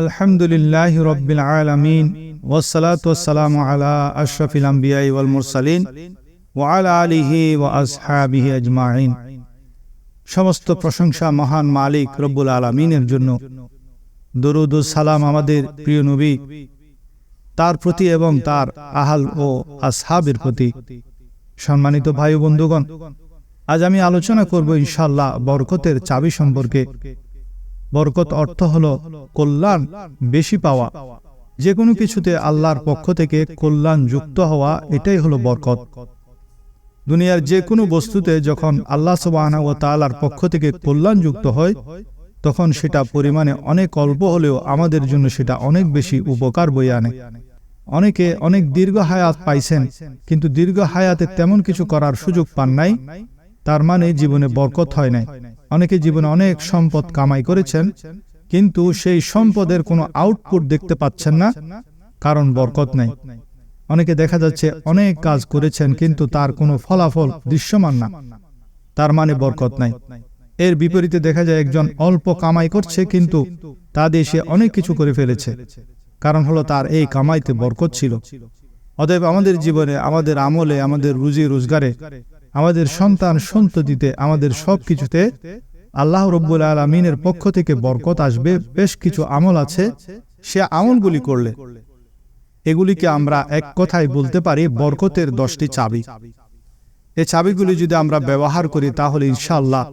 আলহামদুলিল্লাহ রব্বিল আলমিন ওসালাতাম আলা আশরফিল আম্বিয়াই ওয়াল মুরসালিন ওয়াল আলিহি ওয়া আসহাবিহি আজমাইন। সমস্ত প্রশংসা মহান মালিক রব্বুল আলমিনের জন্য। দরুদ সালাম আমাদের প্রিয় নবী, তার প্রতি এবং তার আহাল ও আসহাবের প্রতি। সম্মানিত ভাই বন্ধুগণ, আজ আমি আলোচনা করব ইনশাল্লাহ বরকতের চাবি সম্পর্কে। বরকত অর্থ হল কল্যাণ বেশি পাওয়া। যে কোনো কিছুতে আল্লাহর পক্ষ থেকে কল্যাণ যুক্ত হওয়া, এটাই হলো বরকত। দুনিয়ার যে কোনো বস্তুতে যখন আল্লাহ সুবাহ ও তালার পক্ষ থেকে কল্যাণ যুক্ত হয়, তখন সেটা পরিমাণে অনেক অল্প হলেও আমাদের জন্য সেটা অনেক বেশি উপকার বয়ে আনে। অনেকে অনেক দীর্ঘ হায়াত পাইছেন, কিন্তু দীর্ঘ হায়াতে তেমন কিছু করার সুযোগ পান নাই, তার মানে জীবনে বরকত হয় নাই। অনেকে জীবনে অনেক সম্পদ কামাই করেছেন, কিন্তু সেই সম্পদের কোনো আউটপুট দেখতে পাচ্ছেন না, কারণ বরকত নাই। অনেকে দেখা যাচ্ছে অনেক কাজ করেছেন, কিন্তু তার কোনো ফলাফল দৃশ্যমান না। তার মানে বরকত নাই। এর বিপরীতে দেখা যায় একজন অল্প কামাই করছে, কিন্তু তা দিয়ে সে অনেক কিছু করে ফেলেছে। কারণ হলো তার এই কামাইতে বরকত ছিল। অতএব আমাদের জীবনে, আমাদের আমলে, আমাদের রুজি রোজগারে আমাদের সন্তান সন্ততিতে আমাদের সব কিছুতে আল্লাহ রব্বুল আলমিনের পক্ষ থেকে বরকত আসবে। বেশ কিছু আমল আছে, সে আমলগুলি করলে। এগুলিকে আমরা এক কথায় বলতে পারি, বরকতের দশটি চাবি। এই চাবিগুলি যদি আমরা ব্যবহার করি, তাহলে ইনশাআল্লাহ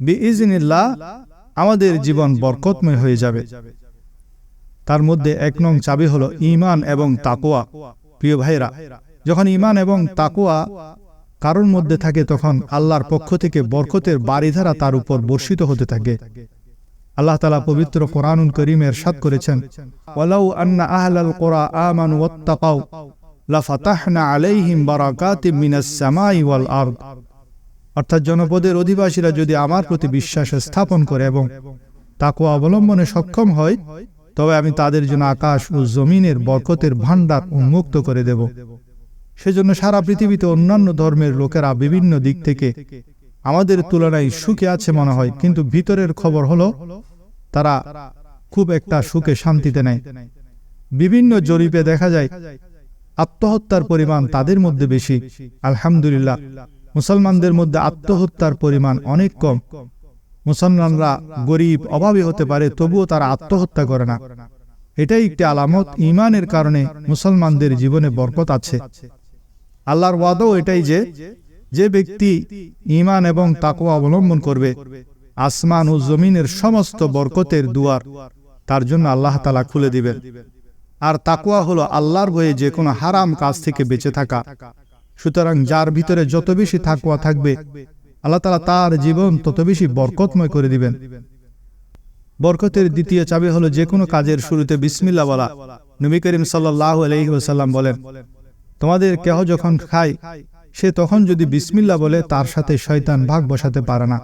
বিইজনিল্লাহ আমাদের জীবন বরকতময় হয়ে যাবে। তার মধ্যে এক নং চাবি হলো ইমান এবং তাকোয়া প্রিয় ভাইরা যখন ইমান এবং তাকোয়া কারোর মধ্যে থাকে তখন আল্লাহর পক্ষ থেকে বরকতের বাড়িধারা তার উপর বর্ষিত হতে থাকে। আল্লাহ তালা পবিত্র কোরআনুল করিমের সাত করেছেন, ওয়ালাউ আন্না আহলাল আমানু ওয়াত্তাকাউ, লাফাতাহনা আলাইহিম মিনাস সামাই ওয়াল আরদ। অর্থাৎ জনপদের অধিবাসীরা যদি আমার প্রতি বিশ্বাস স্থাপন করে এবং তাকে অবলম্বনে সক্ষম হয়, তবে আমি তাদের জন্য আকাশ ও জমিনের বরকতের ভাণ্ডার উন্মুক্ত করে দেব। সেজন্য সারা পৃথিবীতে অন্যান্য ধর্মের লোকেরা বিভিন্ন দিক থেকে আমাদের তুলনায় সুখে আছে মনে হয়, কিন্তু ভিতরের খবর হলো, তারা খুব একটা সুখে শান্তিতে নেয় বিভিন্ন জরিপে দেখা যায়, আত্মহত্যার পরিমাণ তাদের মধ্যে বেশি। আলহামদুলিল্লাহ, মুসলমানদের মধ্যে আত্মহত্যার পরিমাণ অনেক কম। মুসলমানরা গরিব, অভাবী হতে পারে, তবুও তারা আত্মহত্যা করে না। এটাই একটি আলামত। ইমানের কারণে মুসলমানদের জীবনে বরকত আছে। আল্লাহর ওয়াদাও এটাই যে যে ব্যক্তি ইমান এবং তাকুয়া অবলম্বন করবে, আসমান ও জমিনের সমস্ত বরকতের দুয়ার তার জন্য আল্লাহ তালা খুলে দিবেন। আর তাকুয়া হলো আল্লাহর বয়ে যে কোনো হারাম কাজ থেকে বেঁচে থাকা। সুতরাং যার ভিতরে যত বেশি থাকুয়া থাকবে, আল্লাহ তালা তার জীবন তত বেশি বরকতময় করে দিবেন। বরকতের দ্বিতীয় চাবি হলো যে কোনো কাজের শুরুতে বিসমিল্লা বলা। নবী করিম সাল্লাহ আলহিহাল্লাম বলেন তোমাদের কেহ যখন খায় সে তখন যদি বিসমিল্লা বলে তার সাথে শয়তান ভাগ বসাতে পারে না।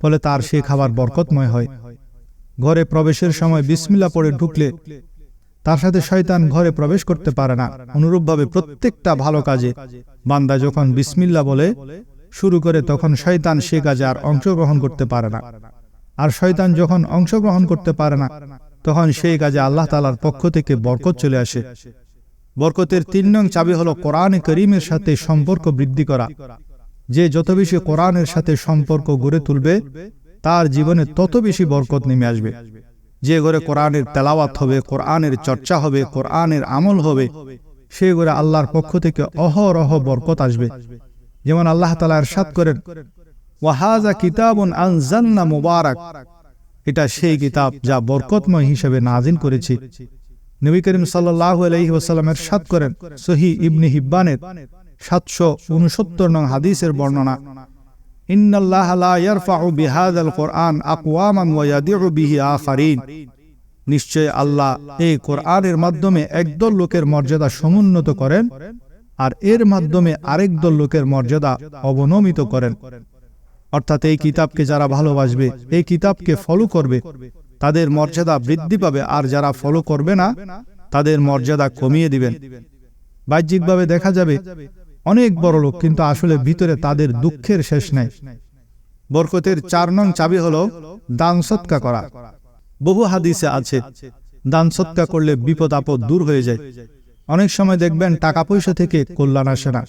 ফলে তার সে খাবার বরকতময় হয়। ঘরে প্রবেশের সময় বিসমিল্লা পড়ে ঢুকলে তার সাথে শয়তান ঘরে প্রবেশ করতে পারে না। অনুরূপভাবে প্রত্যেকটা ভালো কাজে বান্দা যখন বিসমিল্লা বলে শুরু করে তখন শয়তান সে কাজে আর অংশগ্রহণ করতে পারে না। আর শয়তান যখন অংশগ্রহণ করতে পারে না তখন সেই কাজে আল্লাহ তালার পক্ষ থেকে বরকত চলে আসে। বরকতের তিন নং চাবি হল কোরআন করিমের সাথে সম্পর্ক বৃদ্ধি করা। যে যত বেশি কোরআনের সাথে সম্পর্ক গড়ে তুলবে, তার জীবনে তত বেশি বরকত নেমে আসবে। যে ঘরে কোরআনের তেলাওয়াত হবে, কোরআনের চর্চা হবে, কোরআনের আমল হবে, সে ঘরে আল্লাহর পক্ষ থেকে অহরহ বরকত আসবে। যেমন আল্লাহ তালা সাত করেন ওয়াহাজা কিতাবন আনজান্না মুবারাক। এটা সেই কিতাব যা বরকতময় হিসেবে নাজিল করেছি। নবী করিম সাল্লাহ আলহি ওসাল্লামের সাত করেন সহি ইবনে হিব্বানের সাতশো উনসত্তর নং হাদিসের বর্ণনা। ইন্নাল্লাহ কোরআন আকওয়ামান ওয়া ইয়াদিউ বিহি আখারিন। নিশ্চয় আল্লাহ এই কোরআনের মাধ্যমে একদল লোকের মর্যাদা সমুন্নত করেন আর এর মাধ্যমে আরেক দল লোকের মর্যাদা অবনমিত করেন। অর্থাৎ এই কিতাবকে যারা ভালোবাসবে, এই কিতাবকে ফলো করবে তাদের মর্যাদা বৃদ্ধি পাবে আর যারা ফলো করবে না, তাদের মর্যাদা কমিয়ে দিবেন। বাহ্যিকভাবে দেখা যাবে, অনেক বড় লোক কিন্তু আসলে ভিতরে তাদের দুঃখের শেষ নাই। বরকতের চার নং চাবি হল দান সৎকা করা। বহু হাদিসে আছে, দান সৎকা করলে বিপদ আপদ দূর হয়ে যায়। অনেক সময় দেখবেন টাকা পয়সা থেকে কল্যাণ আসে না।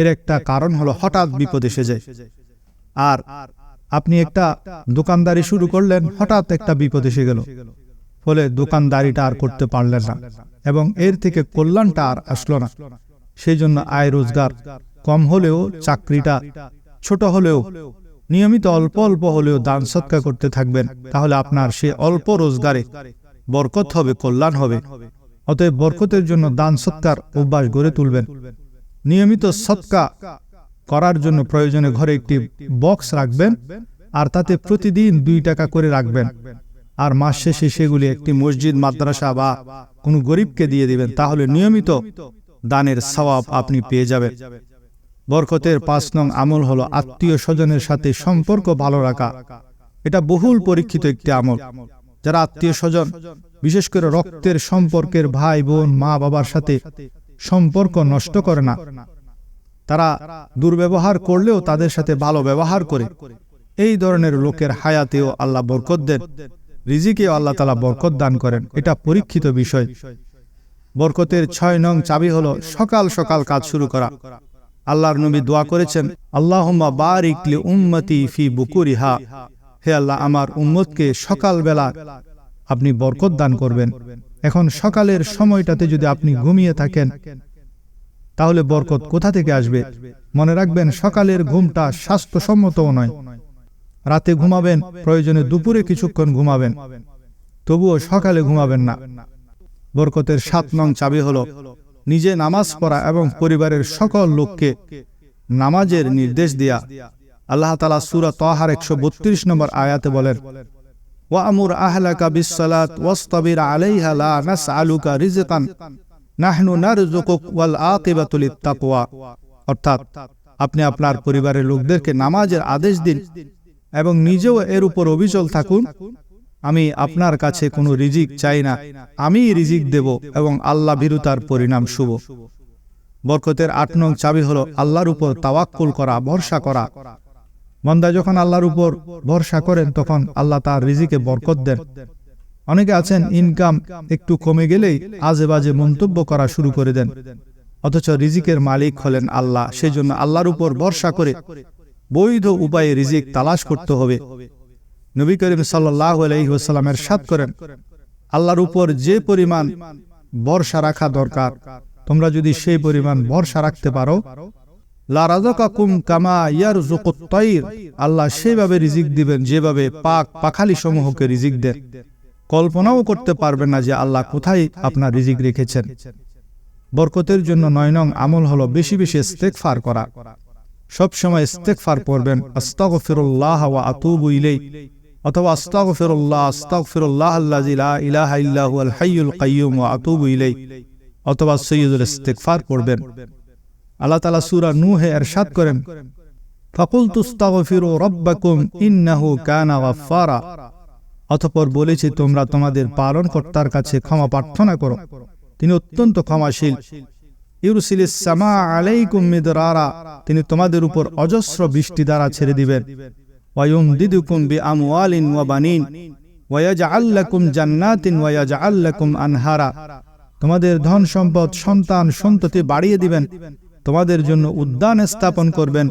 এর একটা কারণ হলো হঠাৎ বিপদ এসে যায়। আর আপনি একটা দোকানদারি শুরু করলেন, হঠাৎ একটা বিপদ এসে গেল। ফলে দোকানদারিটা আর করতে পারলেন না এবং এর থেকে কল্যাণটা আর আসলো না। সেই জন্য আয় রোজগার কম হলেও, চাকরিটা ছোট হলেও, নিয়মিত অল্প অল্প হলেও দান সৎকার করতে থাকবেন। তাহলে আপনার সে অল্প রোজগারে বরকত হবে, কল্যাণ হবে। অতএব বরকতের জন্য দান সৎকার অভ্যাস গড়ে তুলবেন। নিয়মিত সৎকা করার জন্য প্রয়োজনে ঘরে একটি বক্স রাখবেন আর তাতে প্রতিদিন দুই টাকা করে রাখবেন। আর মাস শেষে সেগুলি একটি মসজিদ, মাদ্রাসা বা কোনো গরিবকে দিয়ে দিবেন। তাহলে নিয়মিত দানের সওয়াব আপনি পেয়ে যাবেন। বরকতের পাঁচ নং আমল হলো আত্মীয় স্বজনের সাথে সম্পর্ক ভালো রাখা। এটা বহুল পরীক্ষিত একটি আমল। যারা আত্মীয় স্বজন, বিশেষ করে রক্তের সম্পর্কের ভাই, বোন, মা, বাবার সাথে সম্পর্ক নষ্ট করে না। তারা দুর্ব্যবহার করলেও তাদের সাথে ভালো ব্যবহার করে। এই ধরনের লোকের হায়াতেও আল্লাহ বরকত দেন। রিজিকেও আল্লাহ তালা বরকত দান করেন। এটা পরীক্ষিত বিষয়। বরকতের ছয় নং চাবি হলো সকাল সকাল কাজ শুরু করা। আল্লাহর নবী দোয়া করেছেন, আল্লাহম্মা বারিকলি উম্মতি ফি বুকুরিহা। হে আল্লাহ, আমার উম্মতকে সকালবেলা আপনি বরকত দান করবেন। এখন সকালের সময়টাতে যদি আপনি ঘুমিয়ে থাকেন তাহলে বরকত কোথা থেকে আসবে? মনে রাখবেন, সকালের ঘুমটা স্বাস্থ্যসম্মতও নয়। রাতে ঘুমাবেন, প্রয়োজনে দুপুরে কিছুক্ষণ ঘুমাবেন। তবুও সকালে ঘুমাবেন না। বরকতের সাত নং চাবি হল, নিজে নামাজ পড়া এবং পরিবারের সকল লোককে নামাজের নির্দেশ দেয়া। আল্লাহ তালা সুরা তহার একশো বত্রিশ নম্বর আয়াতে বলেন ওয়ামুর আহলাকা বিসালাত ওয়াস্তাবির আলাইহা লা নাসআলুকা রিজকান নাহনু অর্থাৎ আপনি আপনার পরিবারের লোকদেরকে নামাজের আদেশ দিন এবং নিজেও এর উপর অবিচল থাকুন। আমি আপনার কাছে কোনো রিজিক চাই না। আমি রিজিক দেব এবং আল্লাহ ভীরুতার পরিণাম শুভ। বরকতের আট নং চাবি হলো আল্লাহর উপর তাওয়াক্কুল করা, ভরসা করা। মন্দা যখন আল্লাহর উপর ভরসা করেন, তখন আল্লাহ তার রিজিকে বরকত দেন। অনেকে আছেন ইনকাম একটু কমে গেলেই আজে বাজে মন্তব্য করা শুরু করে দেন। অথচ রিজিকের মালিক হলেন আল্লাহ, সেজন্য আল্লাহর উপর ভরসা করে বৈধ উপায়ে রিজিক তালাশ করতে হবে। নবী করিম সাল্লাহ আলহিহাস্লামের সাত করেন, আল্লাহর উপর যে পরিমাণ বর্ষা রাখা দরকার, তোমরা যদি সেই পরিমাণ বর্ষা রাখতে পারো আল্লাহ সেভাবে রিজিক দিবেন, যেভাবে পাক পাখালি সমূহকে রিজিক দেন। কল্পনাও করতে পারবেন না যে আল্লাহ কোথায় আপনার রিজিক রেখেছেন। বরকতের জন্য নয় নং আমল হলো বেশি বেশি ইস্তেকফার করা। সবসময় ফার করবেন আস্তাগ ফিরুল্লাহ ওয়া আতুবু ইলেই অথবা আস্তাগ ফিরুল্লাহ আস্তাগ ফিরুল্লাহ আল্লাহ ইলাহা ইল্লাহু আল হাইয়ুল কাইয়ুম ওয়া আতুবু ইলেই অথবা সৈয়দুল ইস্তেকফার পড়বেন। আল্লাহ তাআলা সূরা নূহে ইরশাদ করেন ফাকুল তুস্তাগফিরু রাব্বাকুম ইন্নাহু কানা গাফফারা। অতঃপর বলেছি, তোমরা তোমাদের পালনকর্তার কাছে ক্ষমা প্রার্থনা করো। তিনি অত্যন্ত ক্ষমাশীল। ইউরসিলিস সামা আলাইকুম মিদরারা। তিনি তোমাদের উপর অজস্র বৃষ্টি দ্বারা ছেড়ে দিবেন। ওয়ায়ুম দিদুকুম বি আমওয়ালিন ওয়া বানিন। ওয়ায়াজআল লাকুম জান্নাতিন ওয়ায়াজআল লাকুম আনহারা। তোমাদের ধন সম্পদ, সন্তান, সন্ততি বাড়িয়ে দিবেন। তোমাদের জন্য উদ্যান স্থাপন করবেন।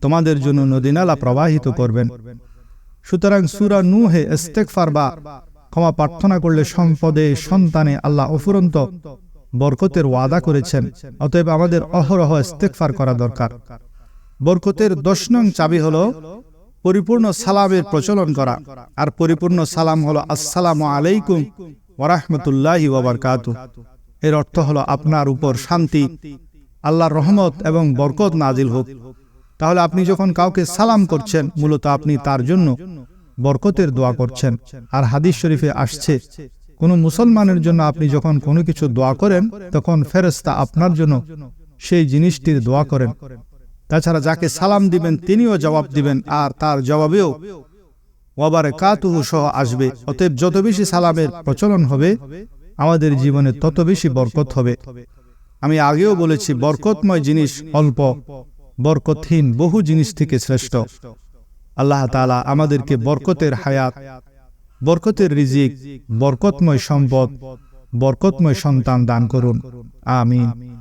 তোমাদের জন্য নদীনালা প্রবাহিত করবেন। সুতরাং সুরা নুহে ইস্তেগফার বা ক্ষমা প্রার্থনা করলে সম্পদে, সন্তানে আল্লাহ অফুরন্ত বরকতের ওয়াদা করেছেন। অতএব আমাদের অহরহ ইস্তেকফার করা দরকার। বরকতের দশ নং চাবি হলো পরিপূর্ণ সালামের প্রচলন করা। আর পরিপূর্ণ সালাম হলো আসসালাম আলাইকুম ওরহমতুল্লাহ ওবরকাত এর অর্থ হলো আপনার উপর শান্তি, আল্লাহর রহমত এবং বরকত নাজিল হোক। তাহলে আপনি যখন কাউকে সালাম করছেন, মূলত আপনি তার জন্য বরকতের দোয়া করছেন। আর হাদিস শরীফে আসছে, কোন মুসলমানের জন্য আপনি যখন কোনো কিছু দোয়া করেন, তখন ফেরেস্তা আপনার জন্য সেই জিনিসটির দোয়া করেন। তাছাড়া যাকে সালাম দিবেন, তিনিও জবাব দিবেন, আর তার জবাবেও ওয়াবারে কাতুহু সহ আসবে। অতএব যত বেশি সালামের প্রচলন হবে, আমাদের জীবনে তত বেশি বরকত হবে। আমি আগেও বলেছি, বরকতময় জিনিস অল্প। বরকতহীন বহু জিনিস থেকে শ্রেষ্ঠ। আল্লাহ তালা আমাদেরকে বরকতের হায়াত, বরকতের রিজিক, বরকতময় সম্পদ, বরকতময় সন্তান দান করুন। আমিন।